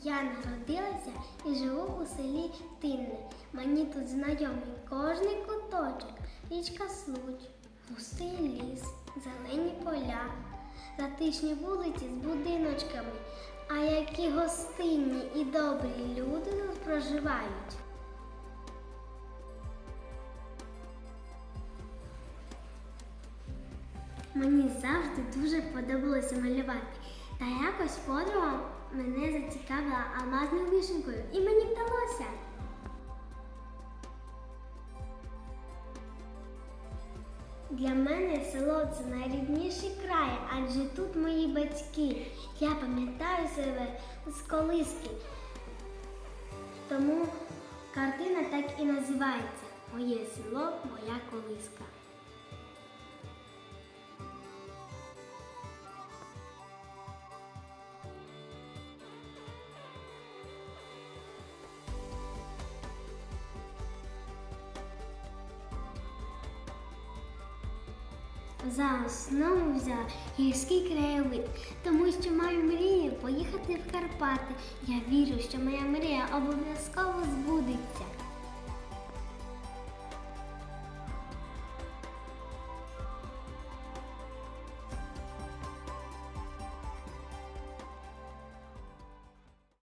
Я народилася і живу у селі Тинне. Мені тут знайомий кожний куточок, річка Случ, густий ліс, зелені поля, затишні вулиці з будиночками. А які гостинні і добрі люди тут проживають. Мені завжди дуже подобалося малювати. Та якось подруга мене зацікавила алмазною вишенкою, і мені вдалося. Для мене село це найрідніший край, адже тут мої батьки. Я пам'ятаю себе з колиски. Тому картина так і називається Моє село, моя колиска. За основу взяла гірський краєвид, тому що маю мрію поїхати в Карпати. Я вірю, що моя мрія обов'язково збудеться.